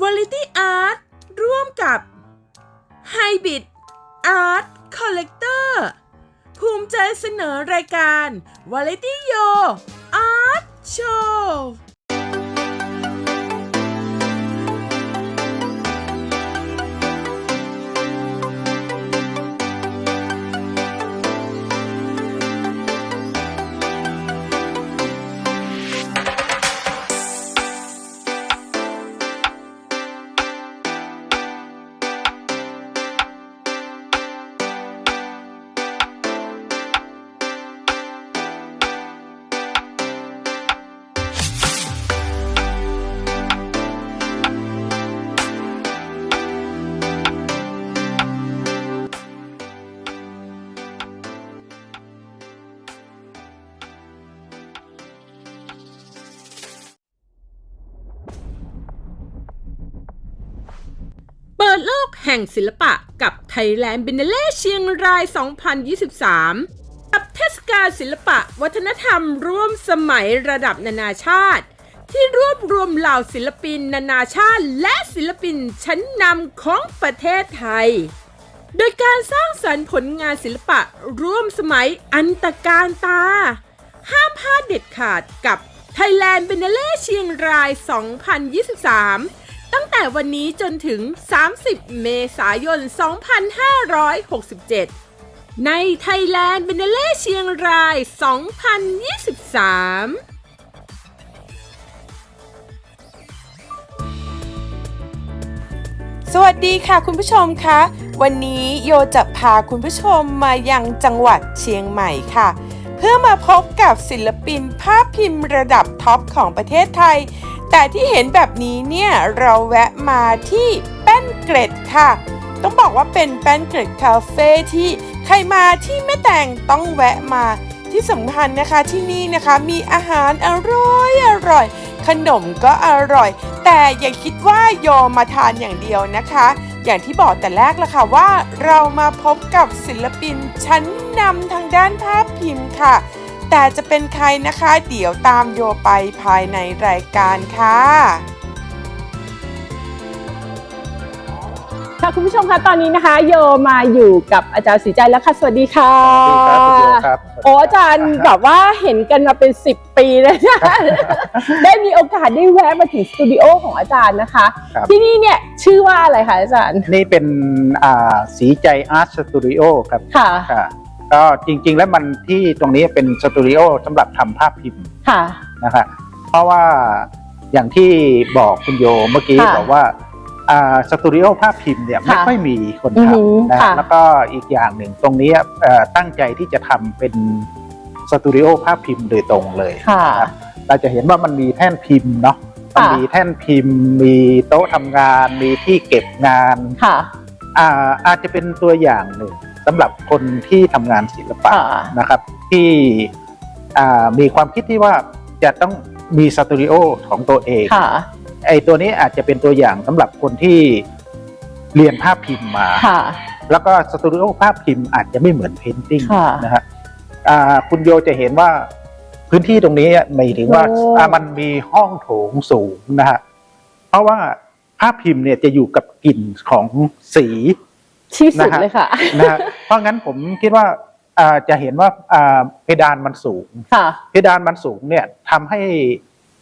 Variety Art ร่วมกับ Hybrid Art Collector ภูมิใจเสนอรายการ Variety Yo Art Show กแห่งศิลปะกับ Thailand b i e n a l e เชียงราย 2023 กับเทศกาลศิลปะวัฒนธรรมร่วมสมัยระดับนานาชาติ ที่รวบรวมเหล่าศิลปินนานาชาติ และศิลปินชั้นนำของประเทศไทย โดยการสร้างสรรค์ผลงานศิลปะร่วมสมัยอันตการตา ห้ามพลาดเด็ดขาดกับ Thailand b i e n a l e เชียงราย 2023 ตั้งแต่วันนี้จนถึง 30 เมษายน 2567 ใน Thailand b i e n a l e เชียงราย 2023สวัสดีค่ะคุณผู้ชมคะวันนี้โยจะพาคุณผู้ชมมายังจังหวัดเชียงใหม่ค่ะ เพื่อมาพบกับศิลปินภาพพิมพ์ระดับท็อปของประเทศไทย แต่ที่เห็นแบบนี้เนี่ยเราแวะมาที่แป้นเกร็ดค่ะ ต้องบอกว่าเป็นแป้นเกร็ดคาเฟ่ที่ใครมาที่แม่แต่งต้องแวะมาที่สำคัญนะคะที่นี่นะคะมีอาหารอร่อยอร่อย ขนมก็อร่อย แต่อย่าคิดว่าโยมาทานอย่างเดียวนะคะ อย่างที่บอกแต่แรกละค่ะว่า เรามาพบกับศิลปินชั้นนำทางด้านภาพพิมพ์ค่ะ แต่จะเป็นใครนะคะ เดี๋ยวตามโยไปภายในรายการค่ะค่ะคุณผู้ชมคะตอนนี้นะคะ โยมาอยู่กับอาจารย์ศรีใจแล้วค่ะสวัสดีค่ะสวัสดีครับคุณโยครับโอ้อาจารย์แบบว่าเห็นกันมาเป็น 10 ปีเลยนะ ได้มีโอกาสได้แวะมาถึงสตูดิโอของอาจารย์นะคะ ครับ ที่นี่เนี่ยชื่อว่าอะไรคะอาจารย์นี่เป็นอ่าสีใจอาร์ตสตูดิโอครับค่ะ ค่ะ ก็จริง ๆ แล้วมันที่ตรงนี้เป็นสตูดิโอสำหรับทำภาพพิมพ์ค่ะ นะครับเพราะว่าอย่างที่บอกคุณโยเมื่อกี้ค่ะบอกว่าอ่าสตูดิโอภาพพิมพ์เนี่ยไม่ค่อยมีคนอือหือทำนะค่ะ แล้วก็อีกอย่างหนึ่งตรงนี้เอ่อตั้งใจที่จะทำเป็นสตูดิโอภาพพิมพ์โดยตรงเลย ค่ะนะครับเราจะเห็นว่ามันมีแท่นพิมพ์เนาะมันค่ะมีแท่นพิมพ์ มีโต๊ะทำงาน มีที่เก็บงาน ค่ะ อ่าอาจจะเป็นตัวอย่างหนึ่ง สำหรับคนที่ทำงานศิลปะค่ะนะครับ ที่อ่ามีความคิดที่ว่าจะต้องมีสตูดิโอของตัวเองค่ะไอ้ตัวนี้อาจจะเป็นตัวอย่างสำหรับคนที่เรียนภาพพิมพ์มาค่ะแล้วก็สตูดิโอภาพพิมพ์อาจจะไม่เหมือนเพนติ้งค่ะนะฮะอ่าคุณโยจะเห็นว่าพื้นที่ตรงนี้หมายถึงว่าโอ้อ่ามันมีห้องโถงสูงนะฮะเพราะว่าภาพพิมพ์เนี่ยจะอยู่กับกลิ่นของสี ที่สุดนะฮะเลยค่ะนะฮะเพราะงั้นผมคิดว่าอ่าจะเห็นว่าอ่าเพดานมันสูงค่ะเพดานมันสูงเนี่ยทำให้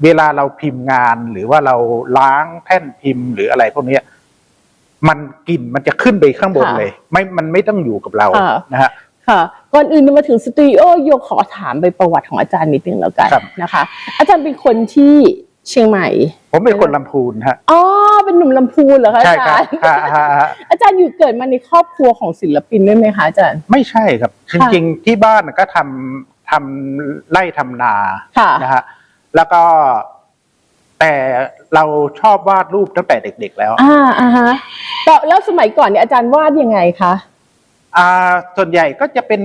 เวลาเราพิมพ์งานหรือว่าเราล้างแท่นพิมพ์หรืออะไรพวกเนี้ยมันกลิ่นมันจะขึ้นไปข้างบนค่ะเลย ไม่มันไม่ต้องอยู่กับเราค่ะนะฮะค่ะก่อนอื่นมาถึงสตูดิโอโยขอถามไปประวัติของอาจารย์นิดนึงแล้วกันครับนะคะ อาจารย์เป็นคนที่ เชียงใหม่ ผมเป็นคนลำพูนฮะอ๋อเป็นหนุ่มลำพูนเหรอคะใช่อาครัจาบรย์ ฮะฮะฮะอาจารย์อยู่เกิดมาในครอบครัวของศิลปินด้วยไหมคะอาจารย์ ไม่ใช่ครับจค่ะริงๆ ที่บ้านก็ทำทำไร่ทำนาค่ะ นะฮะแล้วก็ แต่เราชอบวาดรูปตั้งแต่เด็ก ๆ แล้ว อ่าอ่าฮะแต่แล้วสมัยก่อนเนี่ยอาจารย์วาดยังไงคะ อ่าส่วนใหญ่ก็จะเป็น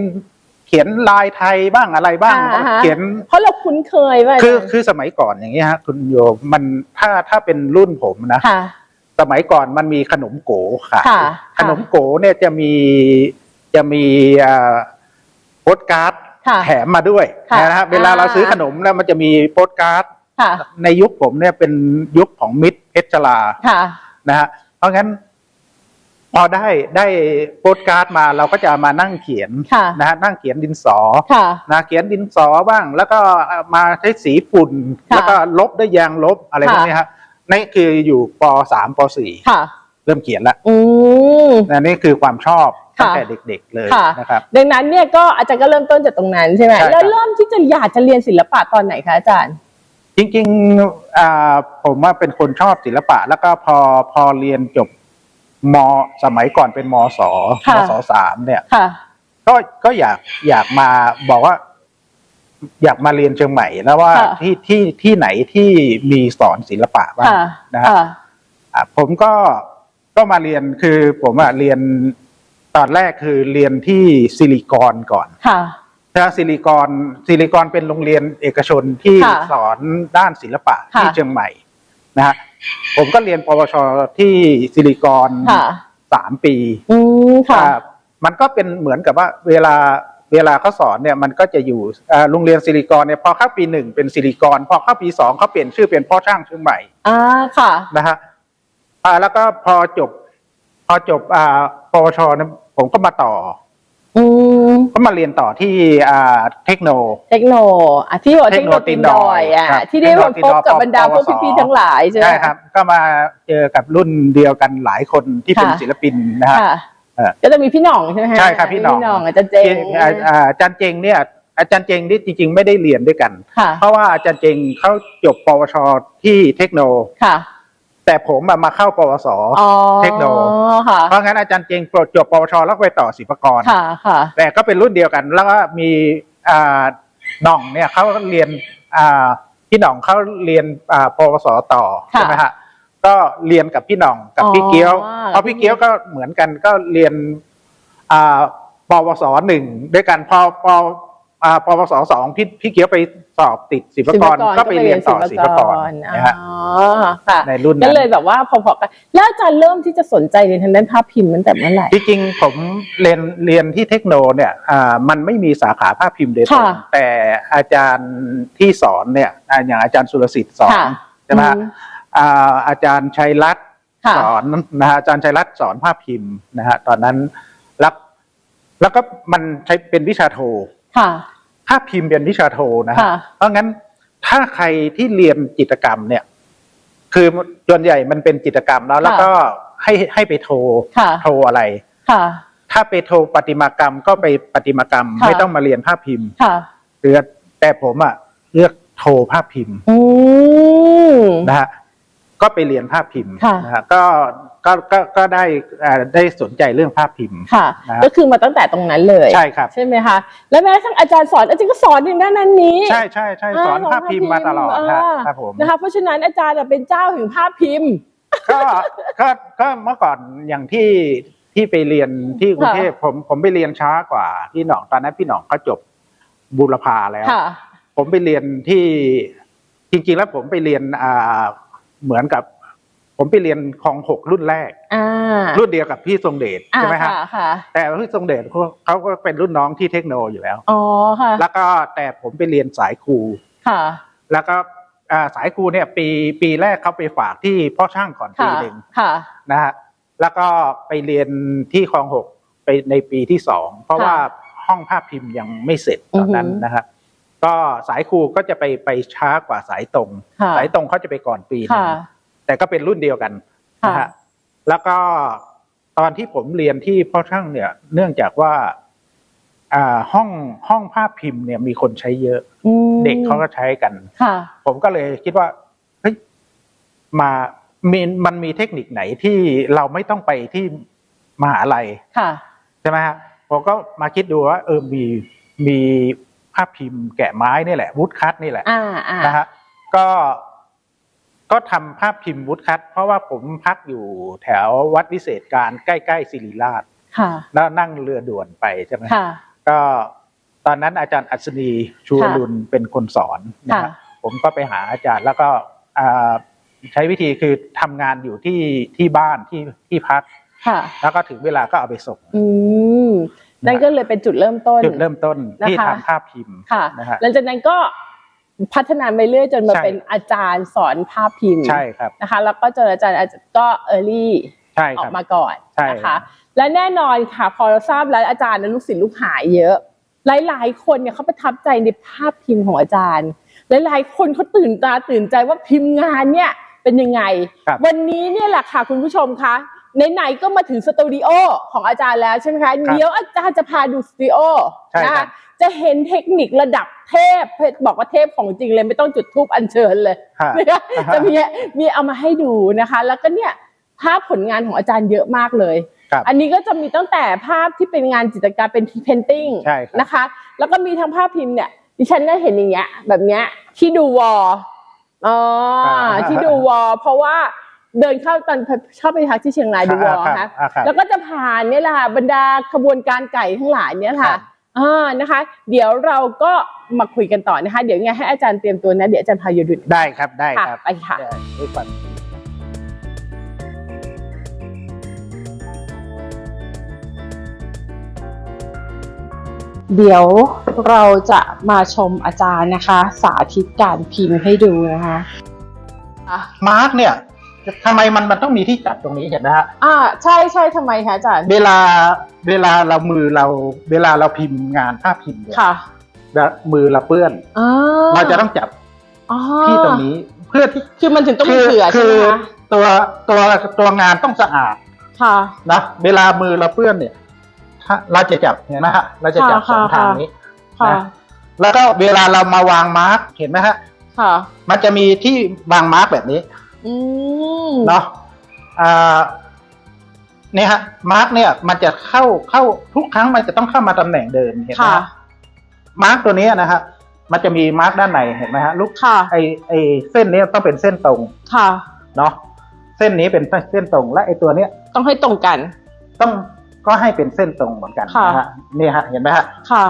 เขียนลายไทยบ้างอะไรบ้างอ่าฮะ เขียน เพราะเราคุ้นเคยว่าคือคือสมัยก่อนอย่างเงี้ยฮะคุณโยมมันถ้าถ้าเป็นรุ่นผมนะค่ะ สมัยก่อนมันมีขนมโกค่ะค่ะขนมโกเนี่ยจะมีจะมีอ่าโปสการ์ดค่ะแถมมาด้วยค่ะนะฮะเวลาเราซื้อขนมแล้วมันจะมีโปสการ์ดค่ะในยุคผมเนี่ยเป็นยุคของมิตรเพชรลาค่ะ นะฮะเพราะงั้น พอได้ได้โปสการ์ดมาเราก็จะมานั่งเขียนค่ะนะฮะนั่งเขียนดินสอค่ะนะเขียนดินสอบ้าง แล้วก็มาใช้สีฝุ่น ค่ะแล้วก็ลบด้วยยางลบอะไรพวกนี้ฮะนี่คืออยู่ปสามปสี่ค่ะ เริ่มเขียนแล้วอืม นะนี่คือความชอบค่ะ ตั้งแต่เด็ก ๆเลยค่ะ นะครับ ดังนั้นเนี่ยก็อาจารย์ก็เริ่มต้นจากตรงนั้นใช่ไหมใช่ครับ แล้วเริ่มที่จะอยากจะเรียนศิลปะตอนไหนคะอาจารย์ จริงๆอ่าผมว่าเป็นคนชอบศิลปะ แล้วก็พอพอเรียนจบ มสมัยก่อนเป็นมสค่ะมสสามเนี่ย ค่ะ ก็ก็อยากอยากมาบอกว่า อยากมาเรียนเชียงใหม่แล้วว่าค่ะ ที่ที่ที่ไหนที่มีสอนศิลปะบ้างค่ะนะฮะ ค่ะ อะผมก็ก็มาเรียนคือผมอะเรียนตอนแรกคือเรียนที่ซิลิกอนก่อนค่ะ ถ้าซิลิกอนซิลิกอนเป็นโรงเรียนเอกชนที่ค่ะสอนด้านศิลปะค่ะที่เชียงใหม่นะฮะ ผมก็เรียนปวชที่ซิลิกอนค่ะสามปีอืมค่ะอ่ามันก็เป็นเหมือนกับว่าเวลาเวลาเขาสอนเนี่ยมันก็จะอยู่อ่าโรงเรียนซิลิกอนเนี่ยพอเข้าปีหนึ่งเป็นซิลิกอนพอเข้าปีสองเขาเปลี่ยนชื่อเป็นพ่อช่างเชียงใหม่อ่าค่ะนะฮะอ่าแล้วก็พอจบ พอจบอ่าปวชเนี่ยผมก็มาต่ออืม ก็มาเรียนต่อที่อ่าเทคโน เทคโนอะที่บอกเทคโนเทคโนตินดอยอะครับที่ได้เทคโนมาตินพบดอยกับบรรดาพวกปวส พี่ๆทั้งหลายใช่ไหม ใช่ครับ ก็มาเจอกับรุ่นเดียวกันหลายคนที่เป็นค่ะ ศิลปินนะฮะ ค่ะเออก็จะมีพี่หน่องใช่ไหมฮะใช่ครับพี่หน่องพี่หน่องอาจารย์เจงที่อ่าอ่าอาจารย์เจงเนี่ยอาจารย์เจงนี่จริง ๆ ไม่ได้เรียนด้วยกัน ค่ะเพราะว่าอาจารย์เจงเขาจบปวชที่เทคโน ค่ะ แต่ผมอะมาเข้าปวส อ๋อเทคโน ค่ะ เพราะงั้นอาจารย์เจงจบปวชแล้วก็ไปต่อศิลปากร ค่ะ ค่ะ แต่ก็เป็นรุ่นเดียวกัน แล้วก็มีอ่าหน่องเนี่ยเขาเรียนอ่าพี่หน่องเขาเรียนอ่าปวสต่อค่ะใช่ไหมฮะก็เรียนกับพี่หน่องกับอ๋อพี่เกี้ยวเพราะกับพี่พี่เกี้ยวก็เหมือนกันก็เรียนอ่าปวสหนึ่งด้วยกันพอป อ่าปวสสองพี่พี่เกี้ยวไปสอบติดศิลปากรก็ไปเรียนต่อศิลปากรนะฮะอ๋อค่ะในรุ่นก็นั้นเลยแบบว่าพอๆกันแล้วอาจารย์เริ่มที่จะสนใจในทางด้านภาพพิมพ์ตั้งแต่เมื่อไหร่ที่จริงผมเรียนเรียนที่เทคโนเนี่ยอ่ามันไม่มีสาขาภาพพิมพ์โดยตรงค่ะแต่อาจารย์ที่สอนเนี่ยอ่าอย่างอาจารย์สุรสิทธิ์สอนค่ะใช่ไหมฮะอืมอ่าอาจารย์ชัยรัตน์ค่ะสอนนะฮะอาจารย์ชัยรัตน์สอนภาพพิมพ์นะฮะตอนนั้นแล้วแล้วก็มันใช้เป็นวิชาโท ค่ะ ภาพพิมพ์เป็นวิชาโทนะฮะค่ะ เพราะงั้นถ้าใครที่เรียนจิตรกรรมเนี่ย คือส่วนใหญ่มันเป็นจิตรกรรมแล้วแล้วก็ให้ให้ไปโทค่ะ โทอะไร ค่ะ ถ้าไปโทประติมากรรมก็ไปประติมากรรม ค่ะ ไม่ต้องมาเรียนภาพพิมพ์ค่ะหรือแต่ผมอะเลือกโทภาพพิมพ์ อืม นะฮะก็ไปเรียนภาพพิมพ์ค่ะ นะฮะก็ ก็ก็ก็ได้อ่าได้สนใจเรื่องภาพพิมพ์ ค่ะ นะฮะก็คือมาตั้งแต่ตรงนั้นเลยใช่ครับใช่ไหมคะ แล้วแม้กระทั่งอาจารย์สอนอาจารย์ก็สอนอย่างด้านนั้นนี้ ใช่ใช่ใช่สอนภาพพิมพ์มาตลอดเฮะครับผมนะคะ เพราะฉะนั้นอาจารย์อะเป็นเจ้าแห่งภาพพิมพ์ ก็ก็ก็เมื่อก่อนอย่างที่ที่ไปเรียนที่กรุงเทพผมผมไปเรียนช้ากว่าพี่หน่องตอนนั้นพี่หน่องเขาจบบุรพาแล้ว ค่ะ ผมไปเรียนที่จริงๆแล้วผมไปเรียนอ่าเหมือนกับ ผมไปเรียนคลองหกรุ่นแรกอ่ารุ่นเดียวกับพี่ทรงเดชอ่าใช่ไหมฮะค่ะค่ะแต่พี่ทรงเดชเขาเขาก็เป็นรุ่นน้องที่เทคโนอยู่แล้วอ๋อค่ะแล้วก็แต่ผมไปเรียนสายครูค่ะ แล้วก็อ่าสายครูเนี่ยปีปีแรกเขาไปฝากที่พ่อช่างก่อนปีค่ะหนึ่งค่ะนะฮะแล้วก็ไปเรียนที่คลองหกไปในปีที่สองเพราะค่ะว่าห้องภาพพิมพ์ยังไม่เสร็จตอนนั้นอือหือนะฮะก็สายครูก็จะไปไปช้ากว่าสายตรงค่ะสายตรงเขาจะไปก่อนปีหนึงค่ะ แต่ก็เป็นรุ่นเดียวกันนะค่ะฮะแล้วก็ตอนที่ผมเรียนที่พ่อช่างเนี่ย เนื่องจากว่าอ่าห้องห้องภาพพิมพ์เนี่ยมีคนใช้เยอะอืมเด็กเขาก็ใช้กันค่ะผมก็เลยคิดว่าเฮ้ยมามีมันมีเทคนิคไหนที่เราไม่ต้องไปที่มหาลัยค่ะใช่ไหมฮะผมก็มาคิดดูว่า เออมีมีภาพพิมพ์แกะไม้นี่แหละวูดคัตนี่แหละอ่าอ่านะฮะก็ ก็ทำภาพพิมพ์วูดคัตเพราะว่าผมพักอยู่แถววัดวิเศษการใกล้ๆศิริราชค่ะแล้วนั่งเรือด่วนไปใช่ไหมค่ะก็ตอนนั้นอาจารย์อัศนีชูวรุณเป็นคนสอนนะค่ะฮะผมก็ไปหาอาจารย์แล้วก็อ่าใช้วิธีคือทำงานอยู่ที่ที่บ้านที่ที่พักค่ะแล้วก็ถึงเวลาก็เอาไปส่งอืมนั่นก็เลยเป็นจุดเริ่มต้นจุดเริ่มต้นที่นะคะทำภาพพิมพ์ค่ะนะฮะหลังจากนั้นก็ พัฒนาไปเรื่อยจนมาใช่เป็นอาจารย์สอนภาพพิมพ์ใช่ครับนะคะแล้วก็จนอาจารย์อาจจะก็เออร์ลี่ใช่อคอรักบมาก่อนใช่นะคะและแน่นอนค่ะพอเราทราบแล้วอาจารย์นะลูกศิษย์ลูกหาเยอะ หลาย ๆ คนเนี่ยเขาประทับใจในภาพพิมพ์ของอาจารย์ หลาย ๆ คนเขาตื่นตาตื่นใจว่าพิมพ์งานเนี่ยเป็นยังไงครับวันนี้เนี่ยแหละค่ะคุณผู้ชมคะ ไหนๆก็มาถึงสตูดิโอของอาจารย์แล้วใช่ไหมคะเดี๋ยวอาจารย์จะพาดูสตูดิโอใช่นะครัคะบ จะเห็นเทคนิคระดับเทพบอกว่าเทพของจริงเลยไม่ต้องจุดธูปอัญเชิญเลย ฮะ นะคะอ่าฮะจะมีมีเอามาให้ดูนะคะ แล้วก็เนี่ยภาพผลงานของอาจารย์เยอะมากเลย ครับอันนี้ก็จะมีตั้งแต่ภาพที่เป็นงานจิตรกรรมเป็นเพนติ้งใช่ครับ นะคะ แล้วก็มีทั้งภาพพิมพ์เนี่ยดิฉันก็เห็นอย่างเงี้ยแบบเนี้ยที่ดูวอลอ๋อที่ดูวอลเพราะว่า เดินเข้าตอนชอบไปทักที่เชียงรายดูวอลอ่าค่ะอ่าครับแล้วก็จะผ่านเนี่ยแหละค่ะบรรดาขบวนการไก่ทั้งหลายเนี่ยครัค่ะบอ่านะคะ เดี๋ยวเราก็มาคุยกันต่อนะคะ เดี๋ยวไงให้อาจารย์เตรียมตัวนะเดี๋ยวอาจารย์พาโยดูได้ครับได้ค่ะครับไปค่ะได้ด้วยความเดี๋ยวเราจะมาชมอาจารย์นะคะ สาธิตการพิมพ์ให้ดูนะคะอะมาร์กเนี่ย ทำไมมันมันต้องมีที่จับตรงนี้เห็นไหมฮะ อ่าใช่ใช่ทำไมคะอาจารย์เวลาเวลาเรามือเราเวลาเราพิมพ์งานภาพพิมพ์เนี่ยค่ะแล้วมือเราเปื้อน อ่าเราจะต้องจับอ๋อที่ตรงนี้ เพื่อที่คือมันถึงต้องมีเผื่อใช่ไหมคะตัวตัวตัวงานต้องสะอาดค่ะ นะเวลามือเราเปื้อนเนี่ยถ้าเราจะจับเห็นไหมฮะเราจะจับค่ะสองค่ะ ทางนี้ ค่ะ นะ แล้วก็เวลาเรามาวางมาร์กเห็นไหมฮะ ค่ะ มันจะมีที่วางมาร์กแบบนี้ อืมเนาะอ่าเนี่ยฮะมาร์กเนี่ยมันจะเข้าเข้าทุกครั้งมันจะต้องเข้ามาตำแหน่งเดิมเห็นไหมค่ะฮะมาร์กตัวเนี้ยนะฮะมันจะมีมาร์กด้านในเห็นไหมฮะลูกค่ะ ไอไอเส้นเนี้ยต้องเป็นเส้นตรงค่ะ เนาะเส้นนี้เป็นเส้นตรง และไอตัวเนี้ยต้องให้ตรงกัน ต้องก็ให้เป็นเส้นตรงเหมือนกันค่ะ นะฮะนี่ฮะเห็นไหมฮะค่ะ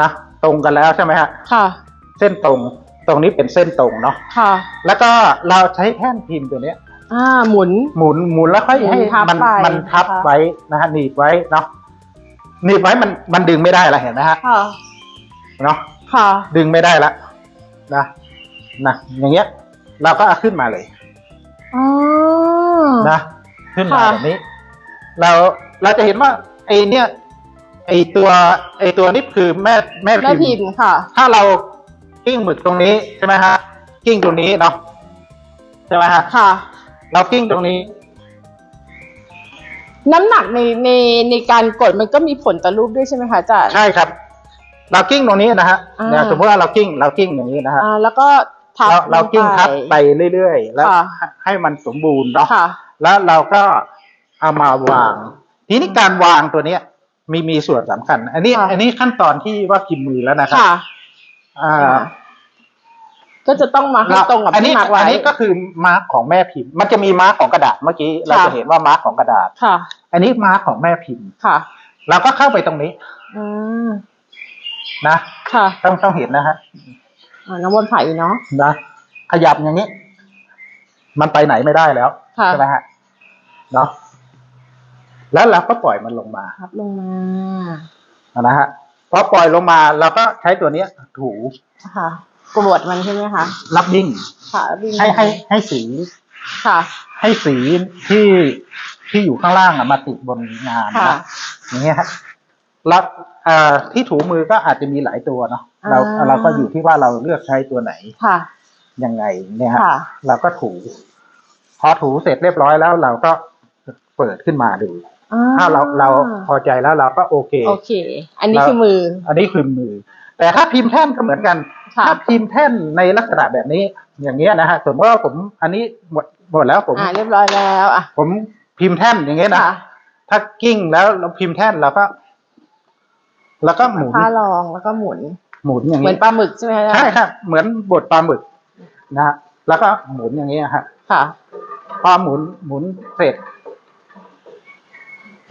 นะตรงกันแล้วใช่ไหมฮะค่ะ เส้นตรง ตรงนี้เป็นเส้นตรงเนาะค่ะ แล้วก็เราใช้แท่นพิมพ์ตัวเนี้ยอ่าหมุน หมุนหมุนแล้วค่อยหมุนให้ทับมันไปมันทับนะคะ ไว้นะฮะหนีบไว้เนาะหนีบไว้มันมันดึงไม่ได้ละเห็นไหมฮะค่ะ เนาะค่ะ ดึงไม่ได้ละนะนะอย่างเงี้ย เราก็เอาขึ้นมาเลย อ๋อ นะขึ้นมาค่ะ แบบนี้ เราเราจะเห็นว่าไอเนี้ยไอตัวไอตัวนี้คือแม่แม่แม่พิพิมมพ์พ์ค่ะ ถ้าเรา กิ้งหมึกตรงนี้ใช่ไหมฮะกิ้งตรงนี้เนาะใช่ไหมฮะค่ะ เรากิ้งตรงนี้ น้ำหนักในในในการกดมันก็มีผลต่อรูปด้วยใช่ไหมคะอาจารย์ ใช่ครับ เรากิ้งตรงนี้นะฮะอ่า เนี่ยสมมติว่าเรากิ้งเรากิ้งอย่างนี้นะฮะอ่าแล้วก็ทับเราเรากิ้งลไปทับไปเรื่อยๆ แล้วค่ะให้มันสมบูรณ์เนาะค่ะ แล้วเราก็เอามาวาง ทีนี้การวางตัวเนี้ยมีมีส่วนสำคัญ อันนี้ ค่ะ อันนี้ขั้นตอนที่ว่าพิมพ์มือแล้วนะครับ ค่ะ อ่าค่ะก็จะต้องมาให้ตรงกับอันนี้ที่มาร์กไว้ อันนี้ก็คือมาร์กของแม่พิมพ์ มันจะมีมาร์กของกระดาษเมื่อกี้เราค่ะ จะเห็นว่ามาร์กของกระดาษ ค่ะ อันนี้มาร์กของแม่พิมพ์ค่ะ เราก็เข้าไปตรงนี้อืมนะค่ะต้องต้องเห็นนะฮะอ่าน้ำวนผ่ายเนาะนะขยับอย่างนี้ มันไปไหนไม่ได้แล้วค่ะใช่ไหมฮะเนาะแล้วเราก็ปล่อยมันลงมาพับลงมานะฮะ พอปล่อยลงมาเราก็ใช้ตัวเนี้ย ถูค่ะกรวดมันใช่ไหมคะรับดิ้งค่ะวิ่งให้ให้ให้สี ค่ะ ให้สีที่ที่อยู่ข้างล่างอะมาติดบนงานค่ะ นะอย่างเงี้ยฮะแล้วเอ่อที่ถูมือก็อาจจะมีหลายตัวเนาะเราอ่า เราก็อยู่ที่ว่าเราเลือกใช้ตัวไหนค่ะยังไงเนี่ยฮะ ค่ะ เราก็ถู พอถูเสร็จเรียบร้อยแล้วเราก็เปิดขึ้นมาดูอ่ ถ้าเราเราพอใจแล้วเราก็โอเค โอเค อันนี้แล้วคือมือ อันนี้คือมือ แต่ถ้าพิมพ์แท่นก็เหมือนกันค่ะถ้าพิมพ์แท่นในลักษณะแบบนี้ อย่างเงี้ยนะฮะสมมติว่าผมอันนี้หมดหมดแล้วผมอ่าเรียบร้อยแล้วอะผมพิมพ์แท่นอย่างเงี้ยนะค่ะถ้ากิ้งแล้วเราพิมพ์แท่นเราก็ แล้วก็หมุนผ้ารองแล้วก็หมุน หมุนอย่างเหมือนนี้ปลาหมึกใช่ไหมคะใช่ครับเหมือนบดปลาหมึกนะฮะแล้วก็หมุนอย่างเงี้ยฮะค่ะพอหมุนหมุนเสร็จ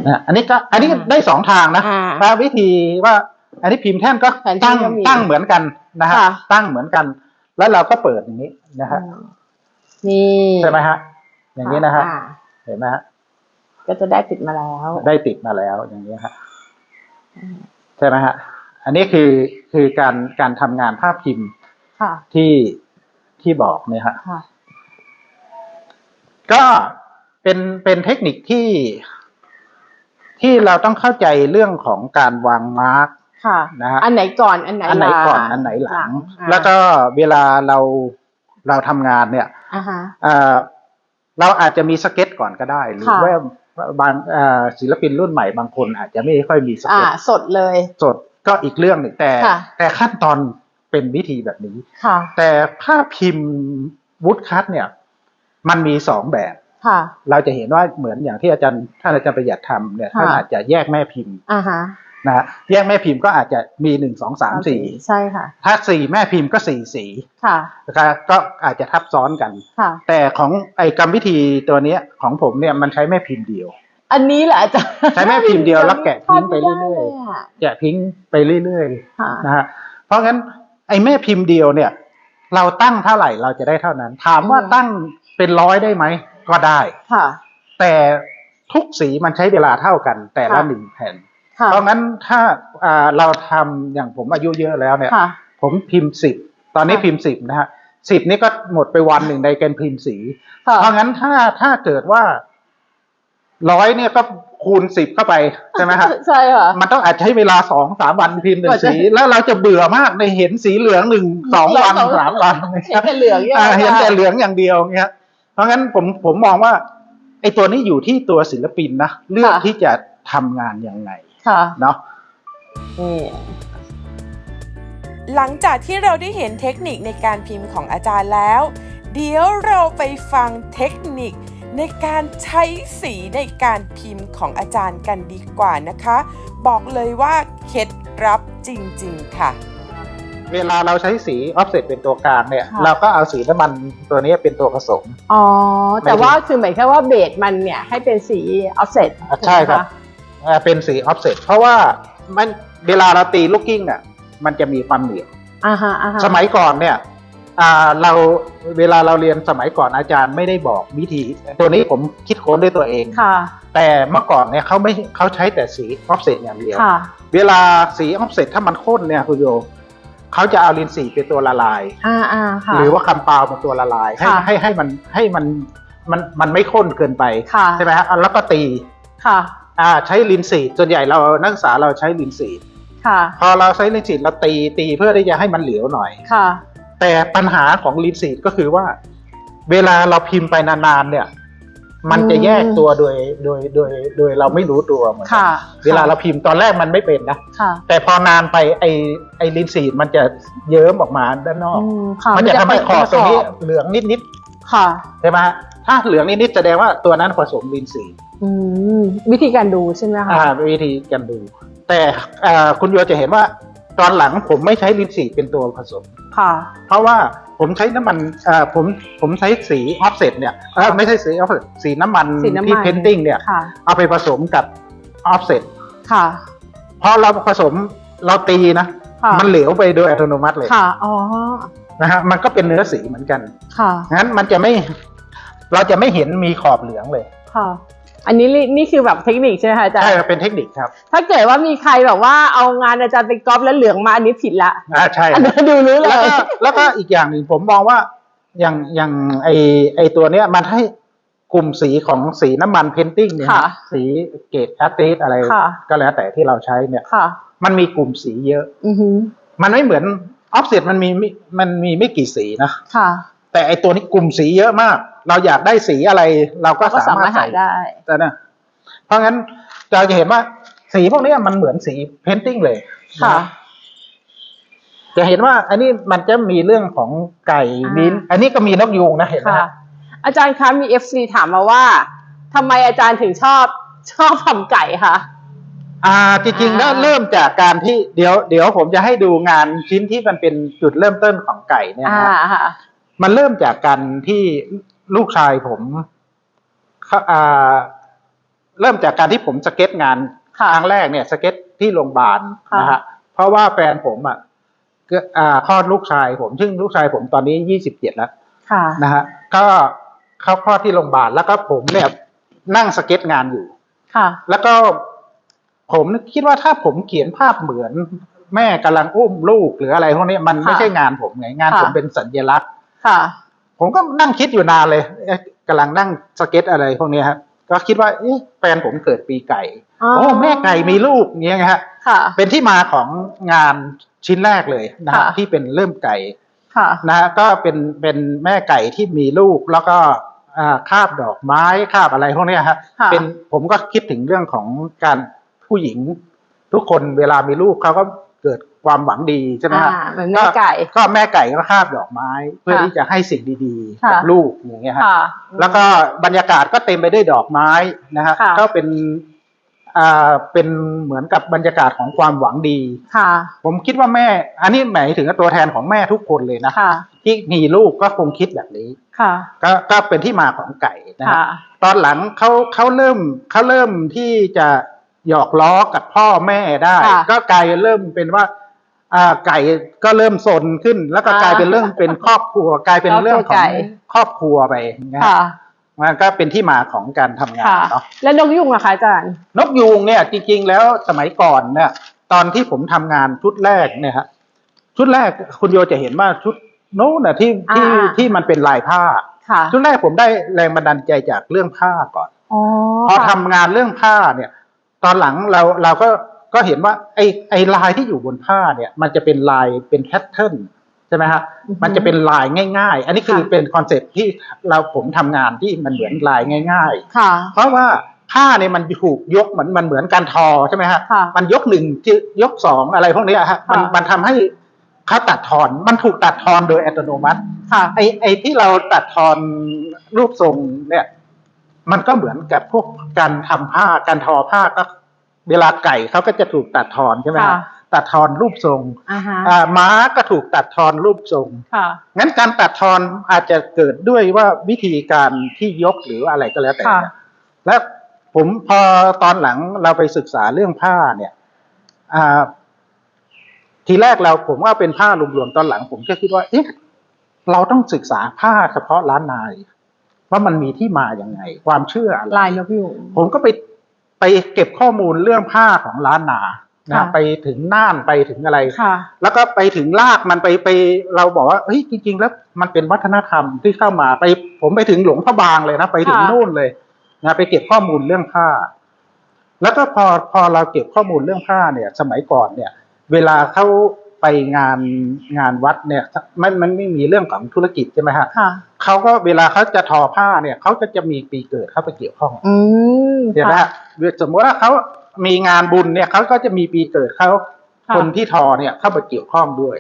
นะอันนี้ก็อันนี้ได้สองทางนะอ่าถ้าวิธีว่าอันนี้พิมพ์แท่นก็แผนที่ตั้งก็มีตั้งเหมือนกันนะฮะค่ะ ตั้งเหมือนกัน แล้วเราก็เปิดอย่างนี้นะฮะอืมนี่ใช่ไหมฮะอย่างนี้นะฮะอ่าเห็นไหมฮะก็จะได้ติดมาแล้วได้ติดมาแล้วอย่างนี้ฮะใช่ไหมฮะอันนี้คือคือการการทำงานภาพพิมพ์ค่ะ ที่ที่บอกเนี่ยฮะ ค่ะ ก็เป็นเป็นเทคนิคที่ ที่เราต้องเข้าใจเรื่องของการวางมาร์กค่ะนะฮะอันไหนก่อนอันไหนอันไหนก่อนลังอันไหนหลังอ่าแล้วก็เวลาเราเราทำงานเนี่ยอ่าฮะเอ่อเราอาจจะมีสเก็ตก่อนก็ได้ หรือค่ะว่าบางเอ่อศิลปินรุ่นใหม่บางคนอาจจะไม่ค่อยมีสอ่าเก็ตสดเลย สดก็อีกเรื่องหนึ่งแต่ค่ะแต่ขั้นตอนเป็นวิธีแบบนี้ค่ะแต่ภาพพิมพ์วูดคัตเนี่ย มันมีสองแบบค่ะ เราจะเห็นว่าเหมือนอย่างที่อาจารย์ท่านอาจารย์ประหยัดทำเนี่ยค่ะท่านอาจจะแยกแม่พิมพ์อ่าฮะนะฮะแยกแม่พิมพ์ก็อาจจะมีหนึ่งสองสามสี่ใช่ค่ะ ถ้าสี่แม่พิมพ์ก็สี่สีค่ะนะครับก็อาจจะทับซ้อนกันค่ะ แต่ของไอ้กรรมวิธีตัวเนี้ยของผมเนี่ยมันใช้แม่พิมพ์เดียว อันนี้แหละอาจารย์ใช้แม่พิมพ์เดียวแล้วแกะทิ้งไปเรื่อยๆพลาดไม่ได้ละแกะทิ้งไปเรื่อยค่ะๆนะฮะเพราะงั้นไอ้แม่พิมพ์เดียวเนี่ย เราตั้งเท่าไหร่เราจะได้เท่านั้น ถามว่าอืมตั้งเป็นร้อยได้ไหม ก็ได้ ค่ะ แต่ทุกสีมันใช้เวลาเท่ากัน แต่ละค่ะ หนึ่งแผ่น ค่ะ เพราะงั้นถ้าอ่าเราทำอย่างผมอายุเยอะแล้วเนี่ย ค่ะ ผมพิมพ์สิบตอนนี้ค่ะ พิมพ์สิบนะฮะสิบนี่ก็หมดไปวันหนึ่งในการพิมพ์สี ค่ะ เพราะงั้นถ้าถ้าเกิดว่าร้อยเนี่ยก็คูณสิบเข้าไปใช่ไหมฮะ ใช่ค่ะ มันต้องอาจใช้เวลาสองสามวันพิมพ์หนึ่กงว่าจะ สี แล้วเราจะเบื่อมากในเห็นสีเหลืองหนึ่งสองวันสองสามวันเห็นแต่เหลืองอย่างอ่าเดียวเห็นแต่เหลืองอย่างเดียวเงี้ย เพราะงั้นผมผมมองว่าไอ้ตัวนี้อยู่ที่ตัวศิลปินนะเลือกที่จะทำงานยังไงค่ะเนาะนี่หลังจากที่เราได้เห็นเทคนิคในการพิมพ์ของอาจารย์แล้ว เดี๋ยวเราไปฟังเทคนิคในการใช้สีในการพิมพ์ของอาจารย์กันดีกว่านะคะ บอกเลยว่าเคล็ดลับจริง ๆ ค่ะ เวลาเราใช้สีออฟเซตเป็นตัวกลางเนี่ย ค่ะ เราก็เอาสีน้ำมันตัวนี้เป็นตัวผสม อ๋อ แต่ว่าคือหมายแค่ว่าเบสมันเนี่ยให้เป็นสีออฟเซ็ตอะใช่ครับอ่าเป็นสีออฟเซตเพราะว่ามันเวลาเราตีลูกกิ้งอะมันจะมีความเหนียว อ่าฮะอ่าฮะสมัยก่อนเนี่ยอ่าเราเวลาเราเรียนสมัยก่อนอาจารย์ไม่ได้บอกวิธี ตัวนี้ผมคิดค้นด้วยตัวเอง ค่ะ แต่เมื่อก่อนเนี่ยเขาไม่เขาใช้แต่สีออฟเซตอย่างเดียว ค่ะ เวลาสีออฟเซตถ้ามันข้นเนี่ยคุณโย เขาจะเอาลินสีเป็นตัวละลาย อ่าอ่าค่ะ หรือว่าคำเปล่าเป็นตัวละลาย ให้ค่ะให้ให้มันให้มันมันมันไม่ข้นเกินไปค่ะ ใช่ไหมฮะแล้วก็ตีค่ะ อ่าใช้ลินสีส่วนใหญ่เรานักศึกษาเราใช้ลินสีค่ะ พอเราใช้ลินสีเราตีตีเพื่อที่จะให้มันเหลวหน่อย ค่ะ แต่ปัญหาของลินสีก็คือว่า เวลาเราพิมพ์ไปนานๆเนี่ย มันจะแยกตัวโดยโดยโดยโดยเราไม่รู้ตัวเหมือนกัค่ะเวลาเราพิมพ์ตอนแรกมันไม่เป็นนะค่ะแต่พอนานไปไอไอลินสีมันจะเยิ้มออกมาด้านนอก อืมค่ะมันจะทำให้ขอบตรงนี้ขอบเหลืองนิดค่ะ ๆใช่ไหมฮะถ้าเหลืองนิดๆแสดงว่าตัวนั้นผสมลินสีอืมวิธีการดูใช่ไหมคะ อ่าวิธีการดู แต่อ่าคุณโยจะเห็นว่าตอนหลังผมไม่ใช้ลินสีเป็นตัวผสม ค่ะ เพราะว่า ผมใช้น้ำมันอ่าผมผมใช้สีออฟเซตเนี่ยเอ่อไม่ใช่สีออฟเซตสีน้ำมันสีน้ำมัน ที่เพนติ้งเนี่ย ค่ะ เอาไปผสมกับออฟเซตค่ะ พอเราผสมเราตีนะ ค่ะมันเหลวไปโดยอัตโนมัติเลยค่ะ อ๋อ นะฮะมันก็เป็นเนื้อสีเหมือนกันค่ะ งั้นมันจะไม่เราจะไม่เห็นมีขอบเหลืองเลย ค่ะ อันนี้นี่นี่คือแบบเทคนิคใช่ไหมคะอาจารย์ใช่ครับเป็นเทคนิคครับถ้าเกิดว่ามีใครแบบว่าเอางานอาจารย์ไปก๊อปแล้วเหลืองมาอันนี้ผิดละอ่าใช่อันนี้ดูรู้เลแล้วย ก็แล้วก็อีกอย่างหนึ่งผมมองว่าอย่างอย่างไอไอตัวเนี้ยมันให้กลุ่มสีของสีน้ำมันเพนติ้งเนี่ยค่ะสีเกรดแอตติสอะไรค่ะ ก็แล้วแต่ที่เราใช้เนี่ย ค่ะ มันมีกลุ่มสีเยอะ อือหือมันไม่เหมือนออฟเซตมันมีไม่มันมีไม่กี่สีนะ ค่ะ แต่ไอตัวนี้กลุ่มสีเยอะมาก เราอยากได้สีอะไร เราก็ก็สาสามามารรถถหาใส่ได้แต่นะเพราะงั้นเราจะเห็นว่าสีพวกเนี้ยมันเหมือนสีเพนติ้งเลยค่ะนจะเห็นว่าอันนี้มันจะมีเรื่องของไก่อ่ามีมีอันนี้ก็มีนกยูงนะเห็นไหมค่ะอาจารย์คะมีเอฟซีถามมาว่าทำไมอาจารย์ถึงชอบชอบทำไก่คะอ่า จริงๆแล้วอ่าเริ่มจากการที่เดี๋ยว เดี๋ยวผมจะให้ดูงานชิ้นที่มันเป็นจุดเริ่มต้นของไก่เนี่ยอ่านะค่ะ มันเริ่มจากการที่ลูกชายผมเขาอ่าเริ่มจากการที่ผมสเก็ตงานค่ะครั้งแรกเนี่ย สเก็ตที่โรงพยาบาลค่ะนะฮะเพราะว่าแฟนผมอะก็อ่าคลอดลูกชายผม ซึ่งลูกชายผมตอนนี้ยี่สิบเจ็ดแล้วค่ะนะฮะก็เข้าคลอดที่โรงพยาบาลแล้วก็ผมเนี่ยนั่งสเก็ตงานอยู่ค่ะ แล้วก็ผมคิดว่าถ้าผมเขียนภาพเหมือน แม่กำลังอุ้มลูกหรืออะไรพวกนี้มันไม่ค่ะใช่งานผมไงงานค่ะผมเป็นสัญลักษณ์ ค่ะ ผมก็นั่งคิดอยู่นานเลยเอ๊ะกำลังนั่งสเก็ตอะไรพวกนี้ฮะก็คิดว่าเอ๊ะแฟนผมเกิดปีไก่อ๋อโอ้แม่ไก่มีลูกอย่างเงี้ยฮะค่ะเป็นที่มาของงานชิ้นแรกเลยนะฮะค่ะที่เป็นเริ่มไก่ค่ะนะฮะก็เป็นเป็นแม่ไก่ที่มีลูกแล้วก็อ่าคาบดอกไม้คาบอะไรพวกเนี้ยฮะค่ะเป็นผมก็คิดถึงเรื่องของการผู้หญิง ทุกคนเวลามีลูกเขาก็เกิด ความหวังดีใช่ไหมฮะอ่าเหมือนแม่ไก่ก็แม่ไก่ก็คาบดอกไม้ เพื่อค่ะที่จะให้สิ่งดีๆค่ะกับลูกอย่างเงี้ยฮะค่ะแล้วก็บรรยากาศก็เต็มไปด้วยดอกไม้นะฮะค่ะก็เป็นอ่าเป็นเหมือนกับบรรยากาศของความหวังดีค่ะ ผมคิดว่าแม่ อันนี้หมายถึงตัวแทนของแม่ทุกคนเลยนะค่ะที่มีลูกก็คงคิดแบบนี้ค่ะก็ก็เป็นที่มาของไก่นะค่ะฮะตอนหลังเขาเขาเริ่มเขาเริ่มที่จะหยอกล้อกับพ่อแม่ได้ค่ะก็กลายเริ่มเป็นว่า อ่าไก่ก็เริ่มสนขึ้น แล้วก็อ่ากลายเป็นเรื่องเป็นครอบครัวกลายเป็นเรื่องของครอบครัวไก่ครอบครัวไปนะฮะค่ะมันก็เป็นที่มาของการทำงานค่ะ เนาะ แล้วนกยุงอะคะอาจารย์ นกยูงเนี่ยจริงๆแล้วสมัยก่อนเนี่ย ตอนที่ผมทำงานชุดแรกเนี่ยฮะชุดแรกคุณโยจะเห็นว่าชุดโน้นน่ะที่ที่อ่า ที่มันเป็นลายผ้า ค่ะชุดแรกผมได้แรงบันดาลใจจากเรื่องผ้าก่อน อ๋อพอทำงานเรื่องผ้าเนี่ย ตอนหลังเราเราก็ ก็เห็นว่าไอไอลายที่อยู่บนผ้าเนี่ย มันจะเป็นลายเป็นแพทเทิร์นใช่ไหมฮะมันจะเป็นลายง่าย ๆ อันนี้คือเป็นคอนเซ็ปต์ที่เราผมทำงานที่มันเหมือนลายง่าย ๆ ค่ะ เพราะว่าผ้าเนี่ยมันถูกยกเหมือนมันเหมือนการทอใช่ไหมฮะค่ะมันยกหนึ่งยกสองอะไรพวกเนี้ยฮะมันค่ะมันทำให้เขาตัดทอนมันถูกตัดทอนโดยอัตโนมัติค่ะไอไอที่เราตัดทอนรูปทรงเนี่ย มันก็เหมือนกับพวกการทำผ้าการทอผ้าก็ เวลาไก่เขาก็จะถูกตัดทอนใช่ไหมฮะค่ะตัดทอนรูปทรงอ่าฮะอ่าม้าก็ถูกตัดทอนรูปทรง ค่ะ งั้นการตัดทอนอาจจะเกิดด้วยว่าวิธีการที่ยกหรืออะไรก็แล้วแต่ค่ะแล้วผมพอตอนหลังเราไปศึกษาเรื่องผ้าเนี่ยอ่าทีแรกเราผมว่าเป็นผ้ารวมๆตอนหลัง ผมก็คิดว่าเอ๊ะเราต้องศึกษาผ้าเฉพาะล้านนายว่ามันมีที่มาอย่างไง ความเชื่ออะไร ลายนกยุงผมก็ไป ไปเก็บข้อมูลเรื่องผ้าของล้านนานะค่ะไปถึงน่านไปถึงอะไรค่ะแล้วก็ไปถึงรากมันไปไปเราบอกว่าเฮ้ยจริง ๆ แล้วมันเป็นวัฒนธรรมที่เข้ามาไปผมไปถึงหลวงพระบางเลยนะไปถึงค่ะนู่นเลยนะไปเก็บข้อมูลเรื่องผ้า แล้วก็พอพอเราเก็บข้อมูลเรื่องผ้าเนี่ย สมัยก่อนเนี่ย เวลาเขา ไปงานงานวัดเนี่ยมันมันไม่มีเรื่องของธุรกิจใช่ไหมฮะค่ะเขาก็เวลาเขาจะทอผ้าเนี่ยเขาก็จะมีปีเกิดเข้าไปเกี่ยวข้องอืมเห็นไหมค่ะฮะสมมติว่าเขามีงานบุญเนี่ยเขาก็จะมีปีเกิดเขาค่ะคนที่ทอเนี่ยเข้าไปเกี่ยวข้องด้วย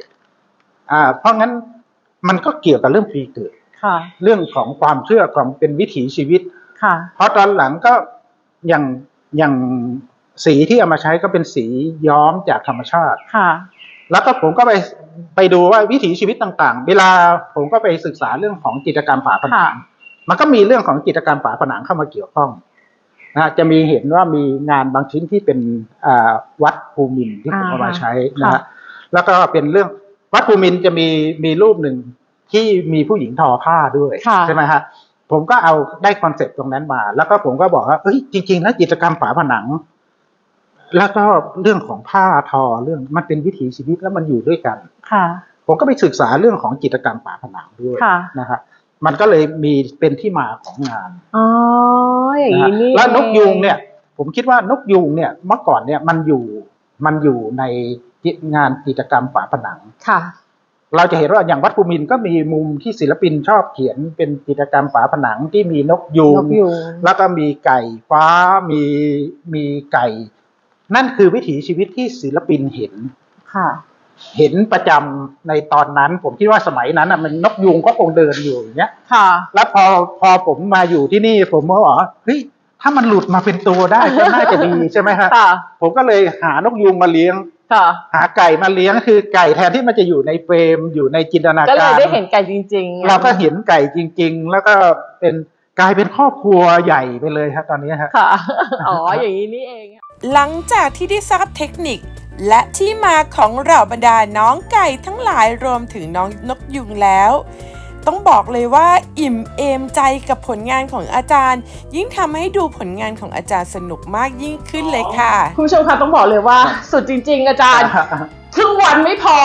อ่า เพราะงั้นมันก็เกี่ยวกับเรื่องปีเกิดค่ะเรื่องของความเชื่อความเป็นวิถีชีวิตค่ะเพราะตอนหลังก็อย่างอย่างสีที่เอามาใช้ก็เป็นสีย้อมจากธรรมชาติค่ะ แล้วก็ผมก็ไปไปดูว่าวิถีชีวิตต่างๆ เวลาผมก็ไปศึกษาเรื่องของจิตรกรรมฝาผนัค่ะงมันก็มีเรื่องของจิตรกรรมฝาผนังเข้ามาเกี่ยวข้องนะฮะจะมีเห็นว่ามีงานบางชิ้นที่เป็นอ่าวัดภูมินทร์ที่ผมเอามาใช้นะค่ะฮะแล้วก็เป็นเรื่องวัดภูมินทร์จะมีมีรูปหนึ่งที่มีผู้หญิงทอผ้าด้วยค่ะใช่ไหมฮะผมก็เอาได้คอนเซ็ปต์ตรงนั้นมา แล้วก็ผมก็บอกว่าเอ้ยจริงๆแล้วจิตรกรรมฝาผนัง แล้วก็เรื่องของผ้าทอเรื่องมันเป็นวิถีชีวิตแล้วมันอยู่ด้วยกันค่ะผมก็ไปศึกษาเรื่องของจิตรกรรมฝาผนังด้วยค่ะนะครับมันก็เลยมีเป็นที่มาของงานอ๋ออย่างนะฮะนี้นี่แล้วนกยูงเนี่ย ผมคิดว่านกยูงเนี่ยเมื่อก่อนเนี่ยมันอยู่มันอยู่ในงานจิตรกรรมฝาผนังค่ะ เราจะเห็นว่าอย่างวัดภูมินทร์ก็มีมุมที่ศิลปินชอบเขียนเป็นจิตรกรรมฝาผนังที่มีนกยูนงกยูงแล้วก็มีไก่ฟ้ามีมีไก่ นั่นคือวิถีชีวิตที่ศิลปินเห็นค่ะ เห็นประจำในตอนนั้น ผมคิดว่าสมัยนั้นอะมันนกยูงก็คงเดินอยู่อย่างเงี้ยค่ะ แล้วพอพอผมมาอยู่ที่นี่ ผมก็บอกว่าเฮ้ยถ้ามันหลุดมาเป็นตัวได้ก็น่าจะดีใช่ไหมฮะค่ะผมก็เลยหานกยูงมาเลี้ยงค่ะหาไก่มาเลี้ยงคือไก่แทนที่มันจะอยู่ในเฟรมอยู่ในจินตนาก็เลกายรได้เห็นไก่จริง ๆ เราก็เห็นไก่จริง ๆ แล้วก็เป็นกลายเป็นครอบครัวใหญ่ไปเลยครับตอนนี้ฮะค่ะอ๋ออย่างนี้นี่เอง หลังจากที่ได้ทราบเทคนิค และที่มาของเหล่าบรรดาน้องไก่ทั้งหลายรวมถึงน้องนกยุงแล้ว ต้องบอกเลยว่าอิ่มเอมใจกับผลงานของอาจารย์ ยิ่งทำให้ดูผลงานของอาจารย์สนุกมากยิ่งขึ้นเลยค่ะ คุณผู้ชมคะต้องบอกเลยว่า สุดจริง ๆ อาจารย์ ครึ่งวันไม่พอ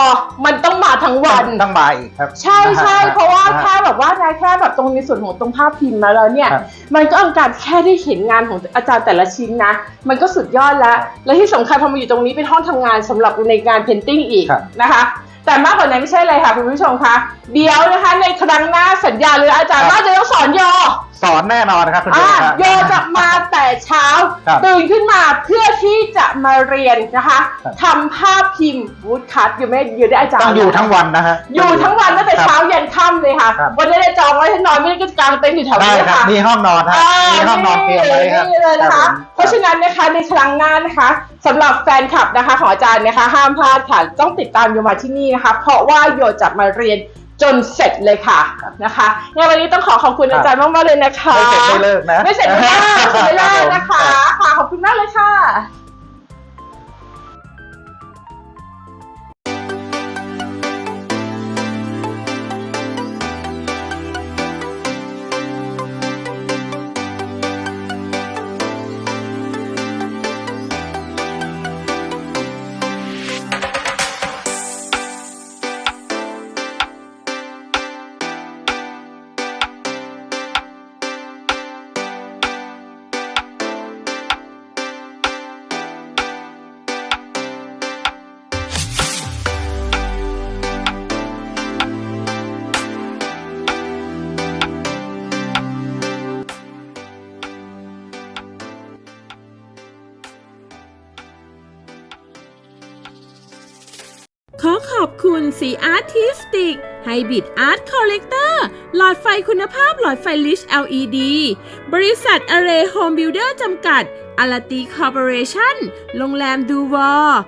มันต้องมาทั้งวัน ต้องมาอีกครับ ใช่ใช่เพราะว่าแค่แบบว่านะแค่แบบตรงในส่วนของตรงภาพพิมพ์มาแล้วเนี่ย ครับมันก็เอาการแค่ได้เห็นงานของอาจารย์แต่ละชิ้นนะ มันก็สุดยอดแล้ว และที่สำคัญพอมาอยู่ตรงนี้เป็นห้องทำงานสำหรับในงานเพนติ้งอีกครับ นะคะ แต่มากกว่านั้นไม่ใช่เลยค่ะคุณผู้ชมคะเดี๋ยวนะคะในครั้งหน้าสัญญาเลยอาจารย์ว่าจะต้องสอนโย สอนแน่นอนนะครับคุณโยอะครับ โยจะมาแต่เช้า ครับตื่นขึ้นมาเพื่อที่จะมาเรียนนะคะครับ ทำภาพพิมพ์วูดคัตอยู่ไม่อยู่ได้อาจารย์ต้องอยู่ทั้งวันนะฮะ อยู่ทั้งวันตั้งแต่เช้ายันค่ำเลยค่ะ ครับ วันนี้ได้จองไว้ให้นอนไม่ได้ก็กางเต็นท์อยู่แถวได้นี้ครับค่ะ มีห้องนอนฮะอ่ามีห้องนอนเตรียมไว้ครับนี่เลยนะครัคะ บผม เพราะฉะนั้นนะคะในครั้งหน้านะคะสำหรับแฟนคลับนะคะของอาจารย์นะคะ ห้ามพลาดค่ะต้องติดตามโยมาที่นี่นะคะ เพราะว่าโยจะมาเรียน จนเสร็จเลยค่ะนะคะในวันนี้ต้องขอขอบคุณอาจารย์มากๆเลยนะคะ ไม่เสร็จไม่เลิกนะ ไม่เสร็จไม่เลิกไม่เลิกนะคะค่ะขอบคุณมากเลยค่ะ สีอาร์ติสติกไฮบิดอาร์ตคอลเลกเตอร์หลอดไฟคุณภาพหลอดไฟลิช LED บริษัทอเรโฮมบิลเดอร์จำกัดอาราตีคอร์ปอเรชั่นโรงแรมดูวอร์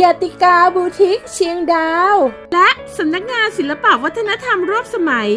ยาติกาบูติกเชียงดาว และสำนักงานศิลปวัฒนธรรมร่วมสมัย